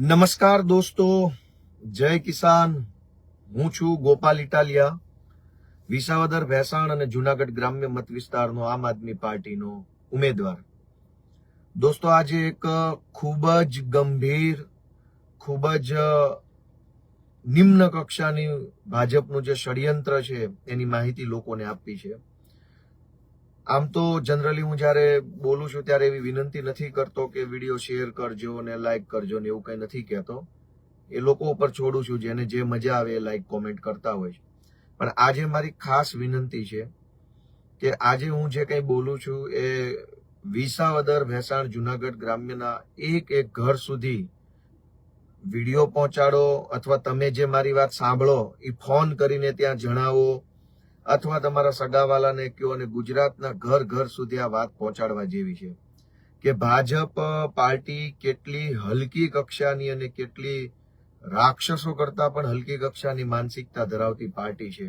નમસ્કાર દોસ્તો, જય કિસાન. હું છું ગોપાલ ઇટાલિયા. વિસાવદર, ભેસાણ અને જુનાગઢ ગ્રામ્ય મત વિસ્તારનો આમ આદમી પાર્ટીનો ઉમેદવાર. દોસ્તો, આજે એક ખૂબ જ ગંભીર, ખૂબ જ નિમ્ન કક્ષાની ભાજપનું જે ષડયંત્ર છે, એની માહિતી લોકોને આપવી છે. આમ તો જનરલી હું જ્યારે બોલું છું ત્યારે એવી વિનંતી નથી કરતો કે વીડિયો શેર કરજો ને લાઈક કરજો ને એવું કંઈ નથી કહેતો. એ લોકો ઉપર છોડું છું, જેને જે મજા આવે એ લાઈક કોમેન્ટ કરતા હોય છે. પણ આજે મારી ખાસ વિનંતી છે કે આજે હું જે કંઈ બોલું છું એ વિસાવદર ભેસાણ જુનાગઢ ગ્રામ્યના એક એક ઘર સુધી વીડિયો પહોંચાડો અથવા તમે જે મારી વાત સાંભળો એ ફોન કરીને ત્યાં જણાવો. અથવા તમારા સગાવાલાને કહો અને ગુજરાતના ઘર ઘર સુધી આ વાત પહોંચાડવા જેવી છે? કે ભાજપ પાર્ટી કેટલી હલકી કક્ષાની અને કેટલી રાક્ષસો કરતા પણ હલકી કક્ષાની માનસિકતા ધરાવતી પાર્ટી છે?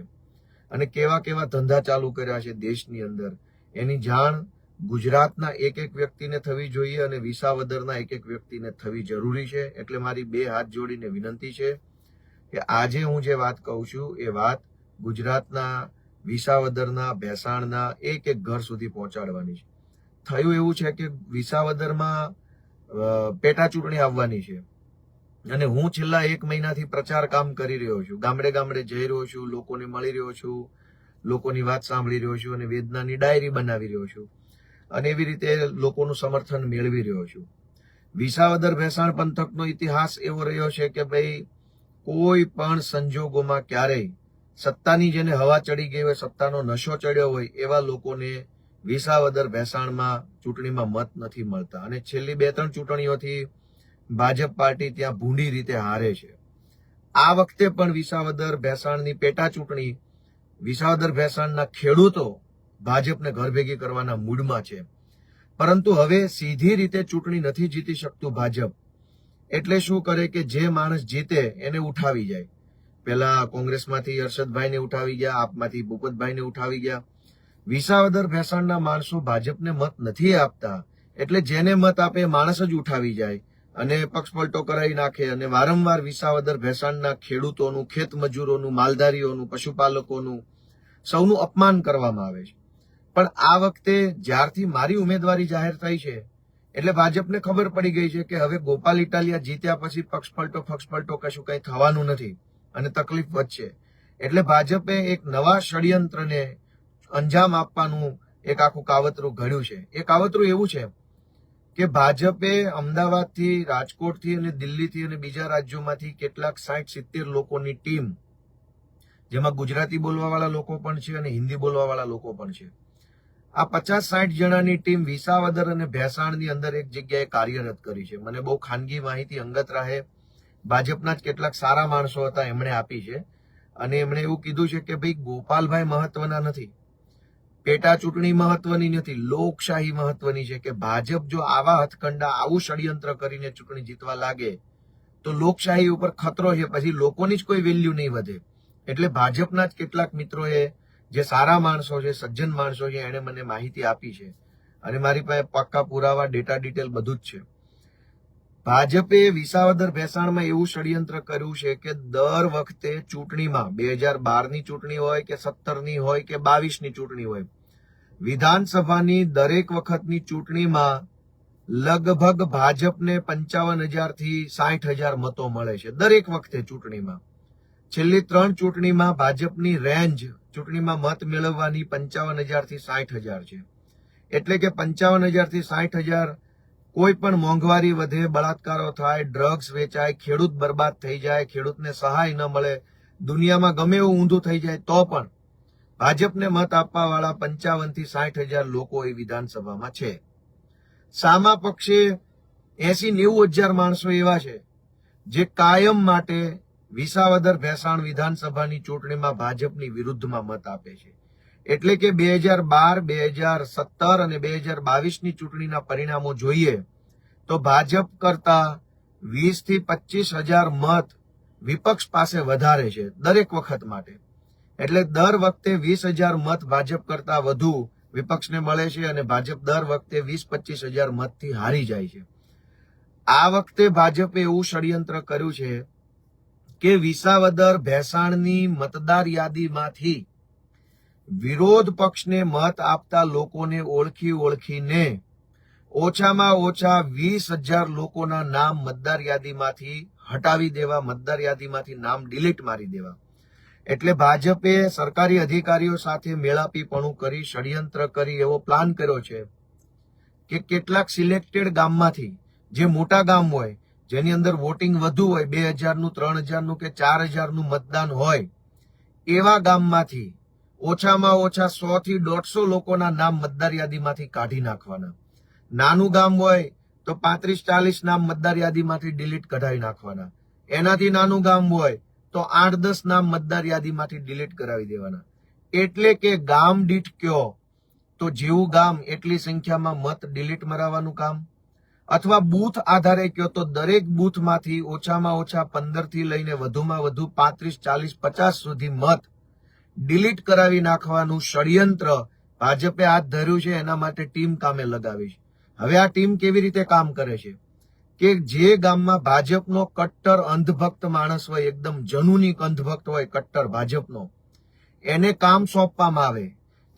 અને કેવા કેવા ધંધા ચાલુ કર્યા છે દેશની અંદર? એની જાણ ગુજરાતના એક એક વ્યક્તિને થવી જોઈએ અને વિસાવદરના એક એક વ્યક્તિને થવી જરૂરી છે. એટલે મારી બે હાથ જોડીને વિનંતી છે કે આજે હું જે વાત કહું છું એ વાત ગુજરાતના વિસાવદરના, ભેસાણના એક એક ઘર સુધી પહોંચાડવાની છે. થયું એવું છે કે વિસાવદરમાં પેટા ચૂંટણી આવવાની છે. અને હું છેલ્લા એક મહિનાથી પ્રચાર કામ કરી રહ્યો છું. ગામડે ગામડે જઈ રહ્યો છું, લોકોને મળી રહ્યો છું, લોકોની વાત સાંભળી રહ્યો છું અને વેદનાની ડાયરી બનાવી રહ્યો છું અને એવી રીતે લોકોનું સમર્થન મેળવી રહ્યો છું. વિસાવદર ભેસાણ પંથકનો ઇતિહાસ એવો રહ્યો છે કે ભાઈ, કોઈ પણ સંજોગોમાં ક્યારેય સત્તાની જેને હવા ચડી ગઈ હોય, સત્તાનો નશો ચડ્યો હોય, એવા લોકોને વિસાવદર ભેસાણમાં ચૂંટણીમાં મત નથી મળતા. અને છેલ્લી બે ત્રણ ચૂંટણીઓથી ભાજપ પાર્ટી ત્યાં ભૂંડી રીતે હારે છે. આ વખતે પણ વિસાવદર ભેસાણની પેટા ચૂંટણી, વિસાવદર ભેસાણના ખેડૂતો ભાજપને ઘર ભેગી કરવાના મૂડમાં છે. પરંતુ હવે સીધી રીતે ચૂંટણી નથી જીતી શકતું ભાજપ. એટલે શું કરે કે જે માણસ જીતે એને ઉઠાવી જાય. પેલા કોંગ્રેસમાંથી હર્ષદભાઈને ઉઠાવી ગયા, આપમાંથી ભૂપતભાઈને ઉઠાવી ગયા. વિસાવદર ભેસાણના માણસો ભાજપને મત નથી આપતા, એટલે જેને મત આપે માણસ જ ઉઠાવી જાય અને પક્ષપલટો કરાવી નાખે અને વારંવાર વિસાવદર ભેસાણના ખેડૂતોનું ખેત મજૂરોનું માલધારીઓનું, પશુપાલકોનું સૌનું અપમાન કરવામાં આવે છે. પણ આ વખતે જ્યારથી મારી ઉમેદવારી જાહેર થઈ છે, એટલે ભાજપને ખબર પડી ગઈ છે કે હવે ગોપાલ ઇટાલિયા જીત્યા પછી પક્ષપલટો ફક્ષપલટો કશું કંઈ થવાનું નથી. અને તકલીફ વધશે. એટલે ભાજપે એક નવા ષડયંત્રને અંજામ આપવાનું એક આખું કાવતરું ઘડ્યું છે. એ કાવતરું એવું છે કે ભાજપે અમદાવાદથી, રાજકોટથી અને દિલ્હીથી અને બીજા રાજ્યોમાંથી કેટલાક સાઠ સિત્તેર લોકોની ટીમ, જેમાં ગુજરાતી બોલવાવાળા લોકો પણ છે અને હિન્દી બોલવાવાળા લોકો પણ છે, આ પચાસ સાઠ જણાની ટીમ વિસાવદર અને ભેસાણની અંદર એક જગ્યાએ કાર્યરત કરી છે. મને બહુ ખાનગી માહિતી અંગત રાહે. ભાજપના જ કેટલાક સારા માણસો હતા એમણે આપી છે. અને એમણે એવું કીધું છે કે ભાઈ ગોપાલભાઈ મહત્વના નથી. પેટા ચૂંટણી મહત્વની નથી, લોકશાહી મહત્વની છે કે ભાજપ જો આવા હથકંડા, આવું ષડયંત્ર કરીને ચૂંટણી જીતવા લાગે, તો લોકશાહી ઉપર ખતરો છે, પછી લોકોની જ કોઈ વેલ્યુ નહીં વધે. એટલે ભાજપના જ કેટલાક મિત્રોએ જે સારા માણસો છે, સજ્જન માણસો છે, એણે મને માહિતી આપી છે. અને મારી પાસે પાક્કા પુરાવા ડેટા ડિટેલ બધું જ છે. ભાજપે વિસાવદર ભેસાણમાં એવું ષડયંત્ર કર્યું છે કે દર વખતે ચૂંટણીમાં બે હજાર બારની ચૂંટણી હોય કે સત્તરની હોય કે બાવીસની ચૂંટણી હોય, વિધાનસભાની દરેક વખતની ચૂંટણીમાં લગભગ ભાજપને પંચાવન હજારથી સાઠ હજાર મતો મળે છે દરેક વખતે ચૂંટણીમાં. છેલ્લી ત્રણ ચૂંટણીમાં ભાજપની રેન્જ, ચૂંટણીમાં મત મેળવવાની પંચાવન હજારથી સાઠ હજાર છે. એટલે કે પંચાવન હજારથી સાઠ હજાર કોઈ પણ મોંઘવારી વધે, બળાત્કારો થાય ડ્રગ્સ વેચાય, ખેડૂત બરબાદ થઈ જાય, ખેડૂતને સહાય ન મળે, દુનિયામાં ગમે એવું ઊંધું થઈ જાય તો પણ ભાજપને મત આપવા વાળા પંચાવનથી સાઠ હજાર લોકો એ વિધાનસભામાં છે. સામા પક્ષે એસી નેવું હજાર માણસો એવા છે જે કાયમ માટે વિસાવદર ભેસાણ વિધાનસભાની ચૂંટણીમાં ભાજપની વિરુદ્ધમાં મત આપે છે. એટલે કે બે હજાર બાર, બે હજાર સત્તર અને બે હજાર બાવીસની ચૂંટણીના પરિણામો જોઈએ, તો ભાજપ કરતા વીસથી પચીસ હજાર મત વિપક્ષ પાસે વધારે છે, દરેક વખત માટે. એટલે દર વખતે વીસ હજાર મત ભાજપ કરતા વધુ વિપક્ષને મળે છે અને ભાજપ દર વખતે વીસ પચીસ હજાર મતથી હારી જાય છે. આ વખતે ભાજપે એવું ષડયંત્ર કર્યું છે કે વિસાવદર ભેસાણની મતદાર યાદીમાંથી વિરોધ પક્ષને મત આપતા લોકોને ઓળખી ઓળખીને ઓછામાં ઓછા વીસ હજાર લોકોના નામ મતદાર યાદીમાંથી હટાવી દેવા, મતદાર યાદીમાંથી નામ ડિલીટ મારી દેવા. એટલે ભાજપે સરકારી અધિકારીઓ સાથે મેળાપીપણું કરી, ષડયંત્ર કરી એવો પ્લાન કર્યો છે કે કેટલાક સિલેક્ટેડ ગામમાંથી, જે મોટા ગામ હોય, જેની અંદર વોટિંગ વધુ હોય, બે હજારનું, ત્રણ હજારનું કે ચાર હજારનું મતદાન હોય, એવા ગામમાંથી ઓછામાં ઓછા સો થી દોઢસો લોકોના નામ મતદાર યાદીમાંથી કાઢી નાખવાના. નાનું ગામ હોય તો પાંત્રીસ ચાલીસ નામ મતદાર યાદીમાંથી ડિલીટ કઢાવી નાખવાના. એનાથી નાનું ગામ હોય તો આઠ દસ નામ મતદાર યાદીમાંથી ડિલીટ કરાવી દેવાના. એટલે કે ગામ દીઠ કયો, તો જેવું ગામ એટલી સંખ્યામાં મત ડિલીટ મરાવવાનું કામ? અથવા બૂથ આધારે કયો, તો દરેક બૂથમાંથી ઓછામાં ઓછા પંદરથી લઈને વધુમાં વધુ પાંત્રીસ ચાલીસ પચાસ સુધી મત ડિલીટ કરાવી નાખવાનું ષડયંત્ર ભાજપે હાથ ધર્યું છે, એના માટે ટીમ કામે લગાવી છે હવે આ ટીમ કેવી રીતે કામ કરે છે? કે જે ગામમાં ભાજપનો કટ્ટર અંધભક્ત માણસ હોય, એકદમ જનુનિક અંધભક્ત હોય, કટ્ટર ભાજપનો, એને કામ સોંપવામાં આવે.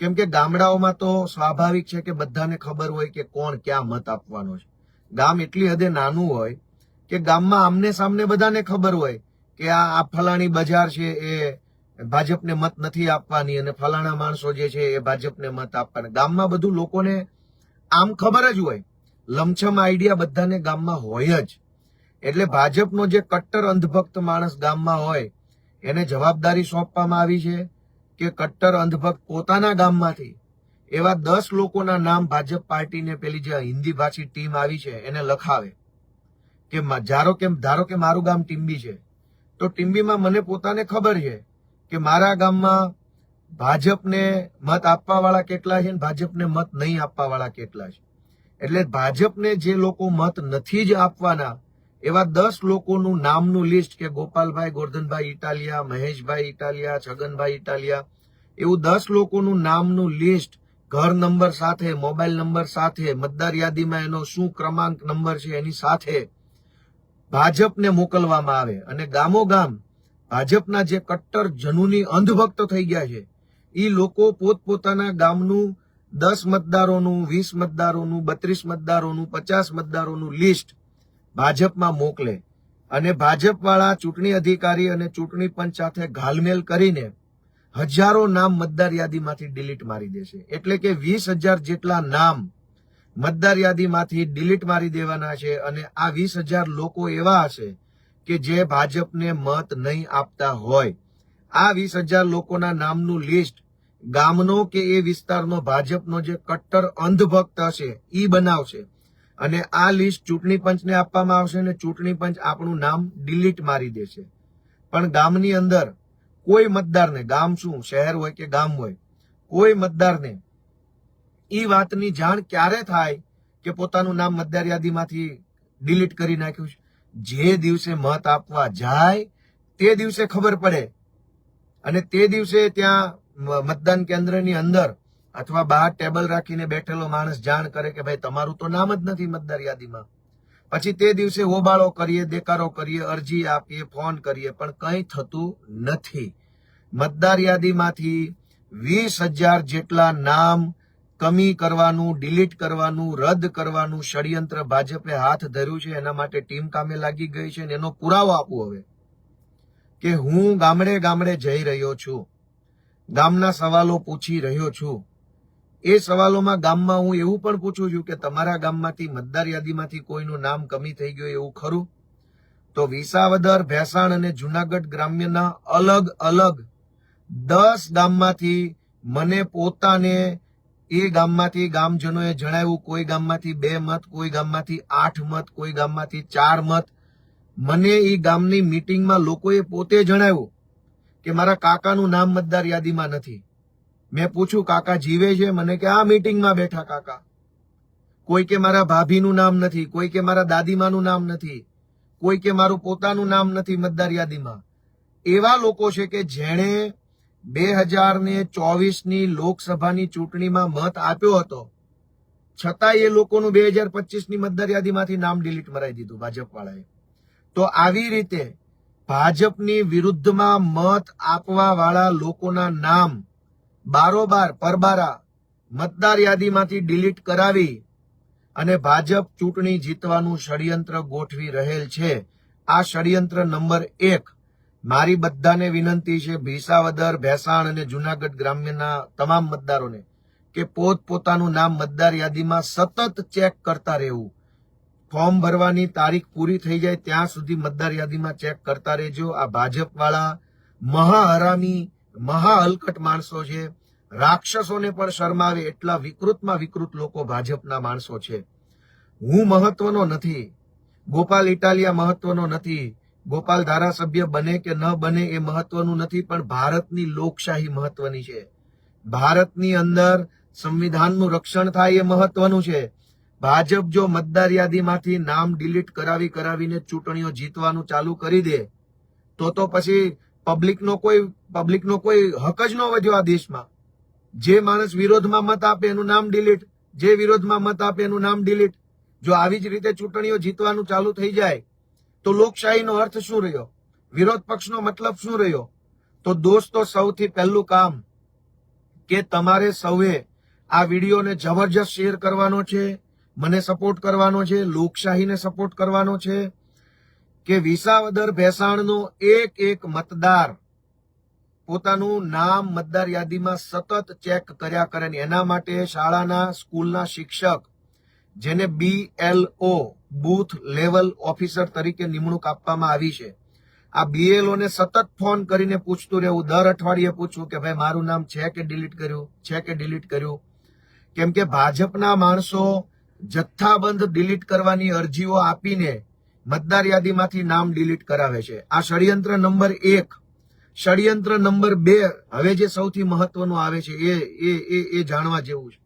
કેમ કે ગામડાઓમાં તો સ્વાભાવિક છે કે બધાને ખબર હોય કે કોણ ક્યાં મત આપવાનો છે. ગામ એટલી હદે નાનું હોય કે ગામમાં આમને સામને બધાને ખબર હોય કે આ ફલાણી બજાર છે, એ ભાજપને મત નથી આપવાની અને ફલાણા માણસો જે છે એ ભાજપને મત આપવાના. ગામમાં બધું લોકોને આમ ખબર જ હોય. લમછમ આઈડિયા બધાને ગામમાં હોય જ. એટલે ભાજપનો જે કટ્ટર અંધભક્ત માણસ ગામમાં હોય, એને જવાબદારી સોંપવામાં આવી છે કે કટ્ટર અંધભક્ત પોતાના ગામમાંથી. એવા દસ લોકોના નામ ભાજપ પાર્ટીને પેલી જે હિન્દી ભાષી ટીમ આવી છે, એને લખાવે. કે ધારો કે ધારો કે મારું ગામ ટીમ્બી છે. તો ટીમ્બીમાં મને પોતાને ખબર છે કે મારા ગામમાં ભાજપને મત આપવા વાળા કેટલા છે અને ભાજપને મત નહીં આપવા વાળા કેટલા છે? એટલે ભાજપને જે લોકો મત નથી જ આપવાના, એવા દસ લોકોનું નામનું લિસ્ટ કે ગોપાલભાઈ, ગોરધનભાઈ ઇટાલિયા, મહેશભાઈ ઇટાલિયા, છગનભાઈ ઇટાલિયા, એવું દસ લોકોનું નામનું લિસ્ટ ઘર નંબર સાથે, મોબાઈલ નંબર સાથે, મતદાર યાદીમાં એનો શું ક્રમાંક નંબર છે એની સાથે ભાજપને મોકલવામાં આવે. અને ગામો ગામ ભાજપના જે કટ્ટર જનુની અંધભક્ત થઈ ગયા છે એ લોકો પોતપોતાના ગામનું દસ મતદારોનું, વીસ મતદારોનું, બત્રીસ મતદારોનું, પચાસ મતદારોનું લિસ્ટ ભાજપમાં મોકલે. અને ભાજપ વાળા ચૂંટણી અધિકારી અને ચૂંટણી પંચ સાથે ઘાલમેલ કરીને હજારો નામ મતદાર યાદીમાંથી ડિલીટ મારી દેશે એટલે કે વીસ હજાર જેટલા નામ મતદાર યાદીમાંથી ડિલીટ મારી દેવાના છે અને આ વીસ હજાર લોકો એવા હશે કે જે ભાજપને મત નહીં આપતા હોય. આ વીસ હજાર લોકોના નામનું લિસ્ટ, ગામનો કે એ વિસ્તારનો ભાજપનો જે કટ્ટર અંધભક્ત હશે, ઈ બનાવશે. અને આ લિસ્ટ ચૂંટણી પંચને આપવામાં આવશે અને ચૂંટણી પંચ આપણું નામ ડિલીટ મારી દેશે. પણ ગામની અંદર કોઈ મતદારને, ગામ શું, શહેર હોય કે ગામ હોય, કોઈ મતદારને ઈ વાતની જાણ ક્યારે થાય કે પોતાનું નામ મતદાર યાદીમાંથી ડિલીટ કરી નાખ્યું છે? જે દિવસે મત આપવા જાય, તે દિવસે ખબર પડે. અને તે દિવસે ત્યાં મતદાન કેન્દ્રની અંદર અથવા બહાર ટેબલ રાખીને બેઠેલો માણસ જાણ કરે કે ભાઈ તમારું તો નામ જ નથી મતદાર યાદીમાં. પછી તે દિવસે હોબાળો કરીએ, દેકારો કરીએ, અરજી આપીએ, ફોન કરીએ, પણ કંઈ થતું નથી. મતદાર યાદીમાંથી વીસ હજાર જેટલા નામ કમી કરવાનું ડિલીટ કરવાનું, રદ કરવાનું ષડયંત્ર ભાજપે હાથ ધર્યું છે, એના માટે ટીમ કામે લાગી ગઈ છે અને એનો પુરાવો આપું હવે. કે હું ગામડે ગામડે જઈ રહ્યો છું. ગામના સવાલો પૂછી રહ્યો છું. એ સવાલોમાં ગામમાં હું એવું પણ પૂછું છું કે તમારા ગામમાંથી, મતદાર યાદીમાંથી કોઈનું નામ કમી થઈ ગયું એવું ખરું? તો વિસાવદર, ભેસાણ અને જુનાગઢ ગ્રામ્યના અલગ અલગ દસ ગામમાંથી મને પોતાને એ ગામમાંથી ગામજનોએ જણાવ્યું, કોઈ ગામમાંથી બે મત, કોઈ ગામમાંથી આઠ મત, કોઈ ગામમાંથી ચાર મત. મને એ ગામની મિટિંગમાં લોકોએ પોતે જણાવ્યું કે મારા કાકાનું નામ મતદાર યાદીમાં નથી. મેં પૂછ્યું, કાકા જીવે છે? મને કે, આ મીટિંગમાં બેઠા કાકા. કોઈ કે મારા ભાભીનું નામ નથી, કોઈ કે મારા દાદીમાનું નામ નથી, કોઈ કે મારું પોતાનું નામ નથી મતદાર યાદીમાં. એવા લોકો છે કે જેણે બે હજાર ને ચોવીસની લોકસભાની ચૂંટણીમાં મત આપ્યો હતો. છતાં એ લોકોનું બે હજાર પચીસની મતદાર યાદીમાંથી નામ ડિલીટ મરાઈ દીધું ભાજપ તો આવી રીતે ભાજપની વિરુદ્ધમાં મત આપવા વાળા લોકોના નામ બારોબાર, પરબારા મતદાર યાદીમાંથી ડિલીટ કરાવી અને ભાજપ ચૂંટણી જીતવાનું ષડયંત્ર ગોઠવી રહેલ છે. આ ષડયંત્ર નંબર એક મારી બધાને વિનંતી છે ભીસાવદર, ભેસાણ અને જુનાગઢ ગ્રામ્યના તમામ મતદારોને કે પોત પોતાનું નામ મતદાર યાદીમાં સતત ચેક કરતા રહેવું. ફોર્મ ભરવાની તારીખ પૂરી થઈ જાય ત્યાં સુધી મતદાર યાદીમાં ચેક કરતા રહેજો. આ ભાજપ વાળા મહાહરામી મહાઅલકટ માણસો છે. રાક્ષસોને પણ શરમાવે એટલા વિકૃતમાં વિકૃત લોકો ભાજપના માણસો છે. હું મહત્વનો નથી. ગોપાલ ઇટાલિયા મહત્વનો નથી. ગોપાલ ધારાસભ્ય બને કે ન બને એ મહત્વનું નથી, પણ ભારતની લોકશાહી મહત્વની છે. ભારતની અંદર સંવિધાનનું રક્ષણ થાય એ મહત્વનું છે. ભાજપ જો મતદાર યાદીમાંથી નામ ડિલીટ કરાવી કરાવીને ચૂંટણીઓ જીતવાનું ચાલુ કરી દે, તો તો પછી પબ્લિકનો કોઈ પબ્લિકનો કોઈ હક જ ન વધ્યો આ દેશમાં. જે માણસ વિરોધમાં મત આપે એનું નામ ડિલીટ, જે વિરોધમાં મત આપે એનું નામ ડિલીટ. જો આવી જ રીતે ચૂંટણીઓ જીતવાનું ચાલુ થઈ જાય તો લોકશાહીનો અર્થ શું રહ્યો? વિરોધ પક્ષનો મતલબ શું રહ્યો? તો દોસ્તો સૌથી પહેલું કામ કે તમારે સૌએ આ વિડીયોને જબરજસ્ત શેર કરવાનો છે, મને સપોર્ટ કરવાનો છે, લોકશાહીને સપોર્ટ કરવાનો છે, કે વિસાવદર ભેસાણનો એક એક મતદાર પોતાનું નામ, મતદાર યાદીમાં સતત ચેક કર્યા કરે એના માટે શાળાના, સ્કૂલના શિક્ષક જેને બીએલઓ બૂથ લેવલ ઓફિસર તરીકે નિમણૂક આપવામાં આવી છે. આ બીએલઓ ને સતત ફોન કરીને પૂછતું રહેવું. દર અઠવાડિયે પૂછવું કે ભાઈ, મારું નામ છે કે ડિલીટ કર્યું? છે કે ડિલીટ કર્યું? કેમ કે ભાજપના માણસો જથ્થાબંધ ડિલીટ કરવાની અરજીઓ આપીને મતદાર યાદીમાંથી નામ ડિલીટ કરાવે છે. આ ષડયંત્ર નંબર એક, ષડયંત્ર નંબર બે, હવે જે સૌથી મહત્વનું આવે છે એ એ એ જાણવા જેવું છે.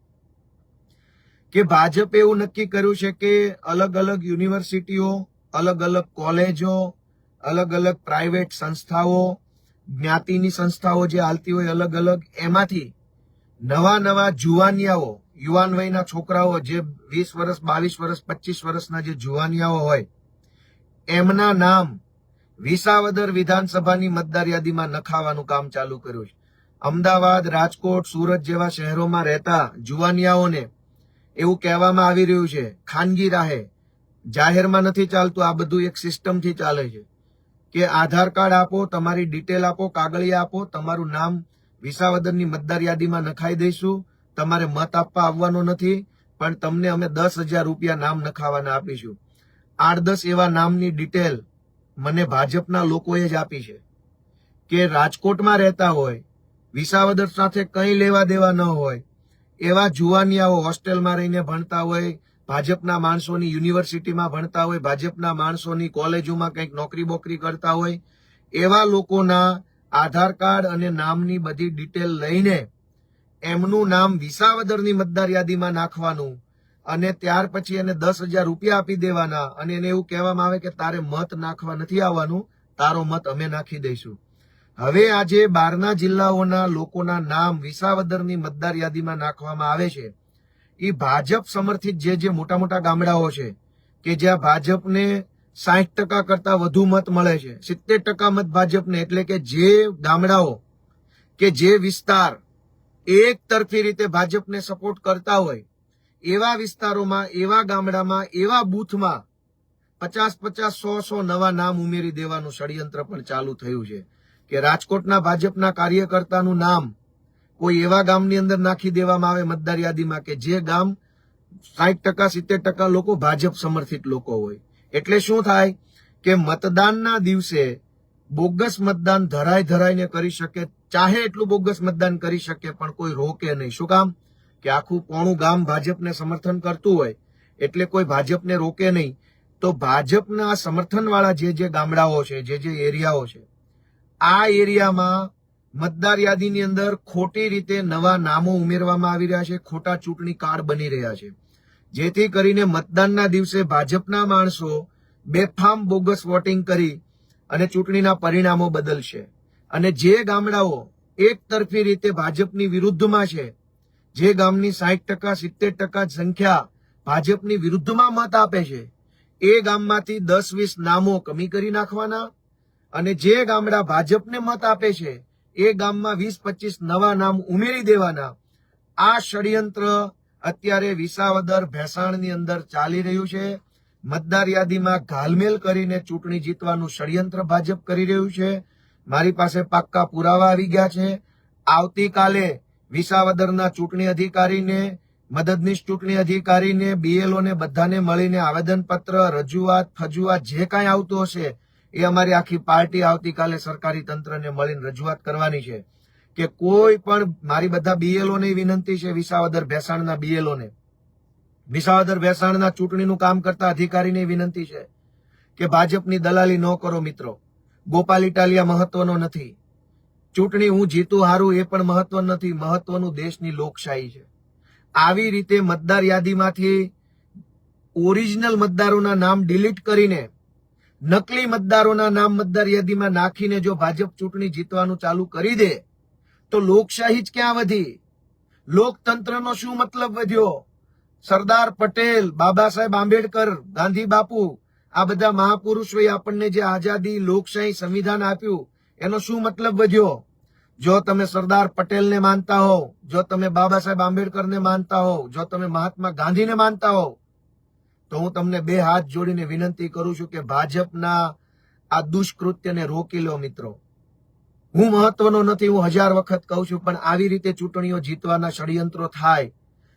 કે ભાજપે એવું નક્કી કર્યું છે કે અલગ અલગ યુનિવર્સિટીઓ, અલગ અલગ કોલેજો, અલગ અલગ પ્રાઇવેટ સંસ્થાઓ, જ્ઞાતિની સંસ્થાઓ જે હાલતી હોય અલગ અલગ, એમાંથી નવા નવા જુવાનિયાઓ, યુવાન વયના છોકરાઓ જે વીસ વર્ષ, બાવીસ વર્ષ, પચીસ વર્ષના જે જુવાનિયાઓ હોય, એમના નામ વિસાવદર વિધાનસભાની મતદાર યાદીમાં નખાવાનું કામ ચાલુ કર્યું છે. અમદાવાદ, રાજકોટ, સુરત જેવા શહેરોમાં રહેતા જુવાનિયાઓને એવું કહેવામાં આવી રહ્યું છે, ખાનગી રાહે. જાહેરમાં નથી ચાલતું, આ બધું એક સિસ્ટમથી ચાલે છે. કે આધાર કાર્ડ આપો, તમારી ડિટેલ આપો, કાગળિયા આપો, તમારું નામ વિસાવદરની મતદાર યાદીમાં નખાઈ દઈશું. તમારે મત આપવા આવવાનો નથી, પણ તમને અમે દસ હજાર રૂપિયા નામ નખાવાના આપીશું. આઠ દસ એવા નામની ડિટેલ મને ભાજપના લોકોએ જ આપી છે. કે રાજકોટમાં રહેતા હોય, વિસાવદર સાથે કંઈ લેવા દેવા ન હોય એવા જુવાનિયાઓ હોસ્ટેલમાં રહીને ભણતા હોય, ભાજપના માણસોની યુનિવર્સિટીમાં ભણતા હોય, ભાજપના માણસોની કોલેજોમાં કંઈક નોકરી બોકરી કરતા હોય, એવા લોકોના આધાર કાર્ડ અને નામની બધી ડિટેલ લઈને એમનું નામ વિસાવદરની મતદાર યાદીમાં નાખવાનું અને ત્યાર પછી એને દસ હજાર રૂપિયા આપી દેવાના અને એને એવું કહેવામાં આવે કે તારે મત નાખવા નથી આવવાનું, તારો મત અમે નાખી દઈશું. હવે આજે બારના જિલ્લાઓના લોકોના નામ વિસાવદરની મતદાર યાદીમાં નાખવામાં આવે છે. એ ભાજપ સમર્થિત જે જે મોટા મોટા ગામડાઓ છે કે જ્યાં ભાજપને સાહીઠ ટકા કરતા વધુ મત મળે છે. સિત્તેર ટકા મત ભાજપને એટલે કે જે ગામડાઓ કે જે વિસ્તાર એક તરફી રીતે ભાજપને સપોર્ટ કરતા હોય, એવા વિસ્તારોમાં, એવા ગામડામાં, એવા બૂથમાં પચાસ પચાસ સો સો નવા નામ ઉમેરી દેવાનું ષડયંત્ર પણ ચાલુ થયું છે. કે રાજકોટના ભાજપના કાર્યકર્તાનું નામ કોઈ એવા ગામની અંદર નાખી દેવામાં આવે મતદાર યાદીમાં કે જે ગામ સાઠ ટકા, સિત્તેર ટકા લોકો ભાજપ સમર્થિત લોકો હોય. એટલે શું થાય કે મતદાનના દિવસે બોગસ મતદાન ધરાય ધરાઈને કરી શકે, ચાહે એટલું બોગસ મતદાન કરી શકે, પણ કોઈ રોકે નહીં. શું કામ? કે આખું પોણું ગામ ભાજપને સમર્થન કરતું હોય, એટલે કોઈ ભાજપને રોકે નહીં. તો ભાજપના સમર્થનવાળા જે જે ગામડાઓ છે, જે જે એરિયાઓ છે આ એરિયામાં મતદાર યાદીની અંદર ખોટી રીતે નવા નામો ઉમેરવામાં આવી રહ્યા છે, ખોટા ચૂંટણી કાર્ડ બની રહ્યા છે. જેથી કરીને મતદાનના દિવસે ભાજપના માણસો બેફામ બોગસ વોટિંગ કરી અને ચૂંટણીના પરિણામો બદલશે. અને જે ગામડાઓ એક તરફી રીતે ભાજપની વિરુદ્ધમાં છે, જે ગામની સાહીઠ ટકા, સિત્તેર ટકા સંખ્યા ભાજપની વિરુદ્ધમાં મત આપે છે, એ ગામમાંથી દસ વીસ નામો કમી કરી નાખવાના અને જે ગામડા ભાજપને મત આપે છે, એ ગામમાં વીસ પચીસ નવા નામ ઉમેરી દેવાના. આ ષડયંત્ર અત્યારે વિસાવદર ભેસાણની અંદર ચાલી રહ્યું છે. મતદાર યાદીમાં ઘાલમેલ કરીને ચૂંટણી જીતવાનું ષડયંત્ર ભાજપ કરી રહ્યું છે. મારી પાસે પાક્કા પુરાવા આવી ગયા છે. આવતીકાલે વિસાવદરના ચૂંટણી અધિકારીને, મદદનીશ ચૂંટણી અધિકારીને બીએલઓને બધાને મળીને આવેદનપત્ર, રજૂઆત, ફજૂઆત જે કાંઈ આવતું હશે એ અમારી આખી પાર્ટી આવતીકાલે સરકારી તંત્રને મળીને રજૂઆત કરવાની છે કે કોઈ પણ મારી બધા બીએલઓને વિનંતી છે, વિસાવદર ભેસાણના બીએલઓને વિસાવદર ભેસાણના ચૂંટણીનું કામ કરતા અધિકારીને વિનંતી છે કે ભાજપની દલાલી ન કરો મિત્રો. ગોપાલ ઇટાલિયા મહત્વનો નથી. ચૂંટણી હું જીતું હારું એ પણ મહત્વ નથી. મહત્વનું દેશની લોકશાહી છે. આવી રીતે મતદાર યાદીમાંથી ઓરિજિનલ મતદારોના નામ ડિલીટ કરીને નકલી મતદારોના નામ મતદાર યાદીમાં નાખીને જો ભાજપ ચૂંટણી જીતવાનું ચાલુ કરી દે, તો લોકશાહી જ ક્યાં વધી? લોકતંત્રનો શું મતલબ વધ્યો? સરદાર પટેલ, બાબા સાહેબ આંબેડકર, ગાંધી બાપુ, આ બધા મહાપુરુષોએ આપણને જે આઝાદી લોકશાહી સંવિધાન આપ્યું, એનો શું મતલબ વધ્યો? જો તમે સરદાર પટેલને માનતા હો જો તમે બાબા સાહેબ આંબેડકરને માનતા હો જો તમે મહાત્મા ગાંધીને માનતા હો તો હું તમને બે હાથ જોડીને વિનંતી કરું છું કે ભાજપના આ દુષ્કૃત્યને રોકી લો મિત્રો. હું મહત્વનો નથી, હું હજાર વખત કહું છું, પણ આવી રીતે ચૂંટણીઓ જીતવાના ષડયંત્રો થાય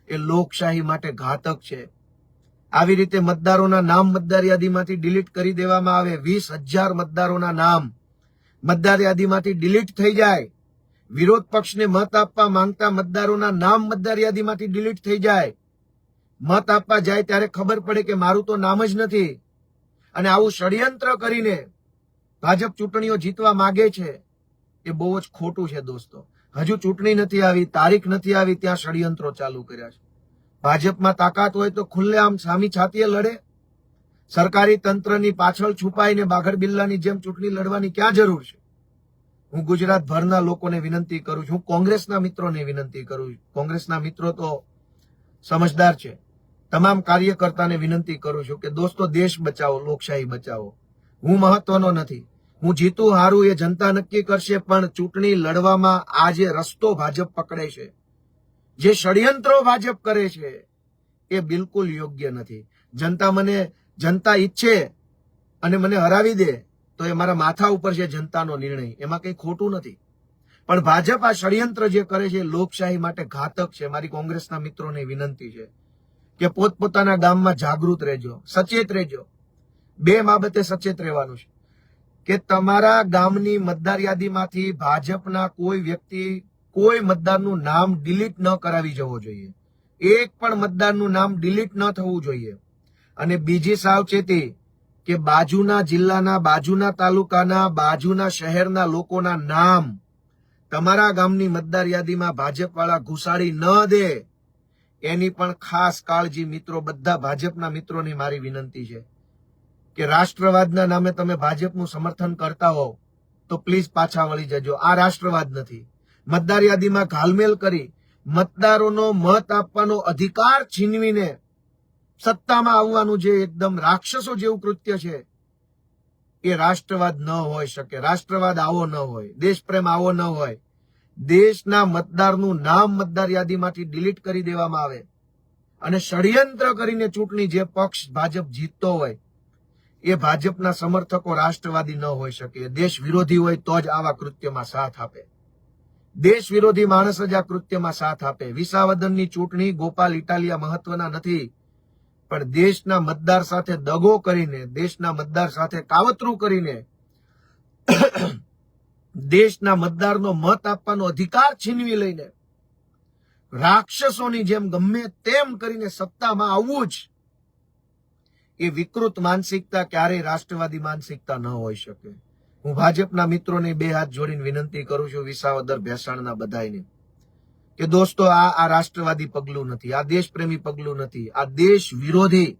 એ લોકશાહી માટે ઘાતક છે. આવી રીતે મતદારોના નામ મતદાર યાદીમાંથી ડિલીટ કરી દેવામાં આવે, વીસ હજાર મતદારોના નામ મતદાર યાદીમાંથી ડિલીટ થઈ જાય, વિરોધ પક્ષને મત આપવા માંગતા મતદારોના નામ મતદાર યાદીમાંથી ડિલીટ થઈ જાય મત આપવા જાય ત્યારે ખબર પડે કે મારું તો નામ જ નથી. અને આવું ષડયંત્ર કરીને ભાજપ ચૂંટણીઓ જીતવા માંગે છે એ બહુ જ ખોટું છે દોસ્તો. હજુ ચૂંટણી નથી આવી, તારીખ નથી આવી, ત્યાં ષડયંત્રો ચાલુ કર્યા છે. ભાજપમાં તાકાત હોય તો ખુલ્લે આમ સામી છાતીએ લડે. સરકારી તંત્રની પાછળ છુપાઈને બાઘર બિલ્લાની જેમ ચૂંટણી લડવાની ક્યાં જરૂર છે? હું ગુજરાતભરના લોકોને વિનંતી કરું છું, હું કોંગ્રેસના મિત્રોને વિનંતી કરું છું. કોંગ્રેસના મિત્રો તો સમજદાર છે. તમામ કાર્યકર્તાને વિનંતી કરું છું કે, દોસ્તો, દેશ બચાવો, લોકશાહી બચાવો. હું મહત્વનો નથી. હું જીતું, હારું, એ જનતા નક્કી કરશે, પણ ચૂંટણી લડવામાં આ જે રસ્તો ભાજપ પકડે છે. જે ષડયંત્રો ભાજપ કરે છે, એ બિલકુલ યોગ્ય નથી. જનતા મને, જનતા ઈચ્છે અને મને હરાવી દે, તો એ મારા માથા ઉપર છે જનતાનો નિર્ણય. એમાં કંઈ ખોટું નથી. પણ ભાજપ આ ષડયંત્ર જે કરે છે લોકશાહી માટે ઘાતક છે. મારી કોંગ્રેસના મિત્રોને વિનંતી છે. કે પોતપોતાના ગામમાં જાગૃત રહેજો, સચેત રહેજો. બે બાબતે સચેત રહેવાનું છે. કે તમારા ગામની મતદાર યાદીમાંથી ભાજપના કોઈ વ્યક્તિ કોઈ મતદારનું નામ ડિલીટ ન કરાવી જવો જોઈએ. એક પણ મતદારનું નામ ડિલીટ ન થવું જોઈએ. અને બીજી સાવચેતી કે બાજુના જિલ્લાના, બાજુના તાલુકાના, બાજુના શહેરના લોકોના નામ તમારા ગામની મતદાર યાદીમાં ભાજપ વાળા ઘુસાડી ન દે. એની પણ ખાસ કાળજી મિત્રો, બધા ભાજપના મિત્રોની મારી વિનંતી છે કે રાષ્ટ્રવાદના નામે તમે ભાજપનું સમર્થન કરતા હો તો પ્લીઝ પાછા વળી જજો. આ રાષ્ટ્રવાદ નથી. મતદાર યાદીમાં ઘાલમેલ કરી મતદારોનો મત આપવાનો અધિકાર છીનવીને સત્તામાં આવવાનું જે એકદમ રાક્ષસો જેવું કૃત્ય છે, એ રાષ્ટ્રવાદ ન હોઈ શકે. રાષ્ટ્રવાદ આવો ન હોય, દેશપ્રેમ આવો ન હોય દેશના મતદારનું નામ મતદાર યાદીમાંથી ડિલીટ કરી દેવામાં આવે. અને ષડયંત્ર કરીને ચૂંટણી જે પક્ષ ભાજપ જીતતો હોય, એ ભાજપના સમર્થકો રાષ્ટ્રવાદી ન હોઈ શકે. દેશ વિરોધી હોય તો જ આવા કૃત્યમાં સાથ આપે. દેશ વિરોધી માણસ જ આ કૃત્યમાં સાથ આપે. વિસાવદનની ચૂંટણી ગોપાલ ઇટાલિયા મહત્વના નથી, પણ દેશના મતદાર સાથે દગો કરીને, દેશના મતદાર સાથે કાવતરું કરીને દેશના મતદારનો મત આપવાનો અધિકાર છીનવી લઈને રાક્ષસોની જેમ ગમે તેમ કરીને સત્તામાં આવવું જ એ વિકૃત માનસિકતા ક્યારેય રાષ્ટ્રવાદી માનસિકતા ન હોઈ શકે. હું ભાજપના મિત્રોને બે હાથ જોડીને વિનંતી કરું છું વિસાવદર ભેસાણના બધાને કે દોસ્તો, આ આ રાષ્ટ્રવાદી પગલું નથી, આ દેશપ્રેમી પગલું નથી, આ દેશ વિરોધી,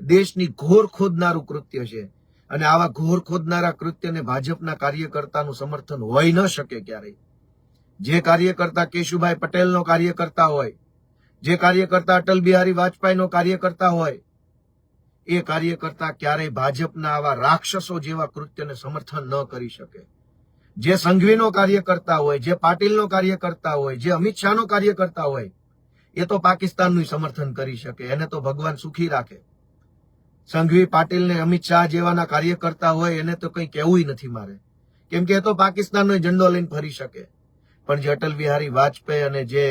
દેશની ઘોર ખોદનારું કૃત્ય છે. અને આવા ઘોર ખોદનારા કૃત્યને ભાજપના કાર્યકર્તાનું સમર્થન હોઈ ન શકે ક્યારેય. જે કાર્યકર્તા કેશુભાઈ પટેલનો કાર્યકર્તા હોય, જે કાર્યકર્તા અટલ બિહારી વાજપેયીનો કાર્યકર્તા હોય, એ કાર્યકર્તા ક્યારેય ભાજપના આવા રાક્ષસો જેવા કૃત્યને સમર્થન ન કરી શકે. જે સંઘવીનો કાર્યકર્તા હોય, જે પાટીલનો કાર્યકર્તા હોય, જે અમિત શાહનો કાર્યકર્તા હોય, એ તો પાકિસ્તાનનું સમર્થન કરી શકે. એને તો ભગવાન સુખી રાખે. સંઘવી પાટીલ ને અમિત શાહ જેવાના કાર્યકર્તા હોય, એને તો કંઈ કહેવું નથી મારે. કેમ કે એ તો પાકિસ્તાનનો ઝંડો લઈને ફરી શકે. પણ જે અટલ બિહારી વાજપેયી અને જે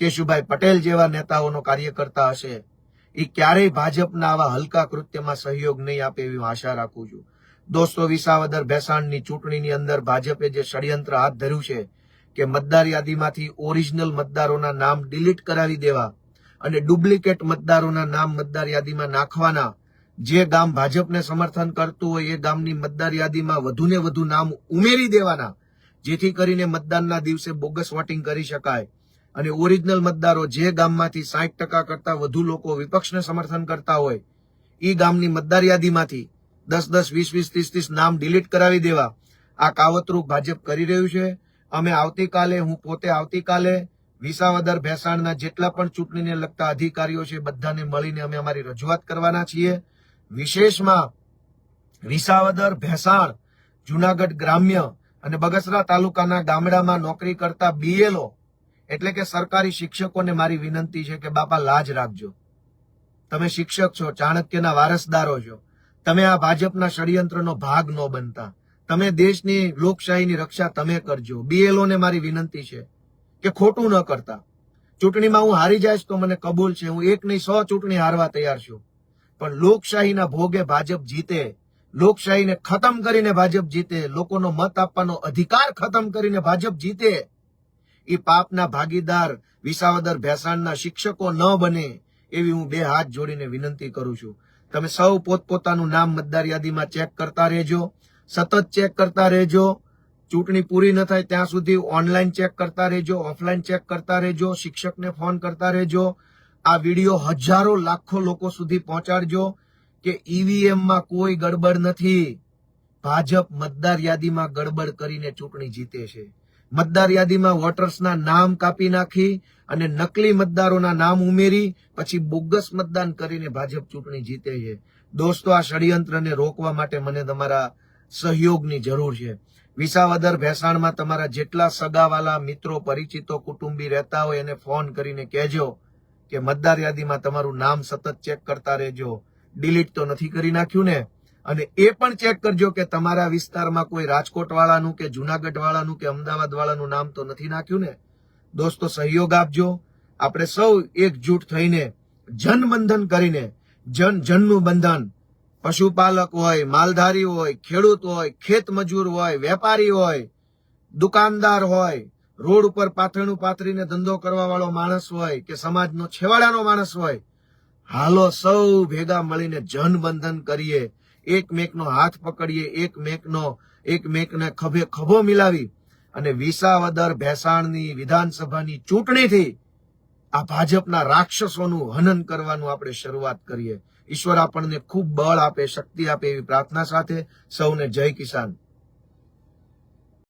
કેશુભાઈ પટેલ જેવા નેતાઓનો કાર્યકર્તા હશે એ ક્યારેય ભાજપના આવા હલકા કૃત્યમાં સહયોગ નહીં આપે એવી હું આશા રાખું છું. દોસ્તો વિસાવદર ભેસાણની ચૂંટણીની અંદર ભાજપે જે ષડયંત્ર હાથ ધર્યું છે, કે મતદાર યાદીમાંથી ઓરિજિનલ મતદારોના નામ ડિલીટ કરાવી દેવા અને ડુપ્લિકેટ મતદારોના નામ મતદાર યાદીમાં નાખવાના જે ગામ ભાજપને સમર્થન કરતું હોય, એ ગામની મતદાર યાદીમાં વધુને વધુ નામ ઉમેરી દેવાના, જેથી કરીને મતદાનના દિવસે બોગસ વોટિંગ કરી શકાય. અને ઓરિજિનલ મતદારો જે ગામમાંથી સાઠ ટકા કરતા વધુ લોકો વિપક્ષને સમર્થન કરતા હોય એ ગામની મતદાર યાદીમાંથી દસ દસ, વીસ વીસ, ત્રીસ ત્રીસ નામ ડિલીટ કરાવી દેવા. આ કાવતરૂપ ભાજપ કરી રહ્યું છે. અમે આવતીકાલે, હું પોતે આવતીકાલે વિસાવદર ભેસાણના જેટલા પણ ચૂંટણીને લગતા અધિકારીઓ છે, બધાને મળીને અમે અમારી રજૂઆત કરવાના છીએ. વિશેષમાં વિસાવદર, ભેસાણ, જુનાગઢ ગ્રામ્ય અને બગસરા તાલુકાના ગામડામાં નોકરી કરતા બીએલઓ એટલે કે સરકારી શિક્ષકોને મારી વિનંતી છે કે બાપા લાજ રાખજો. તમે શિક્ષક છો, ચાણક્યના વારસદારો છો. તમે આ ભાજપના ષડયંત્રનો ભાગ ન બનતા. તમે દેશની લોકશાહીની રક્ષા તમે કરજો. બીએલઓ ને મારી વિનંતી છે કે ખોટું ન કરતા. ચૂંટણીમાં હું હારી જઈશ તો મને કબૂલ છે. હું એક નહીં, સો ચૂંટણી હારવા તૈયાર છું. પણ લોકશાહીના ભોગે ભાજપ જીતે, લોકશાહીને ખતમ કરીને ભાજપ જીતે, લોકોનો મત આપવાનો અધિકાર ખતમ કરીને ભાજપ જીતે એ પાપના ભાગીદાર વિસાવદર ભેસાણના શિક્ષકો ન બને એવી હું બે હાથ જોડીને વિનંતી કરું છું. તમે સૌ પોતપોતાનું નામ મતદાર યાદીમાં ચેક કરતા રહેજો, સતત ચેક કરતા રહેજો, ચૂંટણી પૂરી ન થાય ત્યાં સુધી ઓનલાઈન ચેક કરતા રહેજો, ઓફલાઈન ચેક કરતા રહેજો, શિક્ષકને ફોન કરતા રહેજો આ વીડિયો હજારો લાખો લોકો સુધી પહોંચાડજો કે ઈવીએમમાં કોઈ ગડબડ નથી. ભાજપ મતદાર યાદીમાં ગડબડ કરીને ચૂંટણી જીતે છે. મતદાર યાદીમાં વોટર્સના નામ કાપી નાખી અને નકલી મતદારોના નામ ઉમેરી, પછી બોગસ મતદાન કરીને ભાજપ ચૂંટણી જીતે છે. દોસ્તો, આ ષડયંત્રને રોકવા માટે મને તમારા સહયોગની જરૂર છે. વિસાવદર ભેસાણમાં તમારા જેટલા સગાવાલા, મિત્રો, પરિચિતો, કુટુંબી રહેતા હોય એને ફોન કરીને કહેજો. કે મતદાર યાદીમાં તમારું નામ સતત ચેક કરતા રહેજો. ડિલીટ તો નથી કરી નાખ્યું ને? અને એ પણ ચેક કરજો કે તમારા વિસ્તારમાં કોઈ રાજકોટ વાળાનું કે જુનાગઢ વાળાનું કે અમદાવાદ વાળાનું નામ તો નથી નાખ્યું ને? દોસ્તો, સહયોગ આપજો. આપણે સૌ એકજૂટ થઈને જનબંધન કરીને, જન જનનું બંધન. પશુપાલક હોય, માલધારી હોય, ખેડૂત હોય ખેત મજૂર હોય, વેપારી હોય, દુકાનદાર હોય રોડ ઉપર પાથરણું પાથરીને ધંધો કરવા વાળો માણસ હોય કે સમાજનો છેવાડાનો માણસ હોય, હાલો સૌ ભેગા મળીને જનબંધન કરીએ, એકમેકનો હાથ પકડીએ, એકમેકનો, એકમેકને ખભે ખભો મિલાવી અને વિસાવદર ભેસાણની વિધાનસભાની ચૂંટણીથી આ ભાજપના રાક્ષસોનું હનન કરવાનું આપણે શરૂઆત કરીએ. ઈશ્વર આપણને ખૂબ બળ આપે, શક્તિ આપે એવી પ્રાર્થના સાથે સૌને જય કિસાન.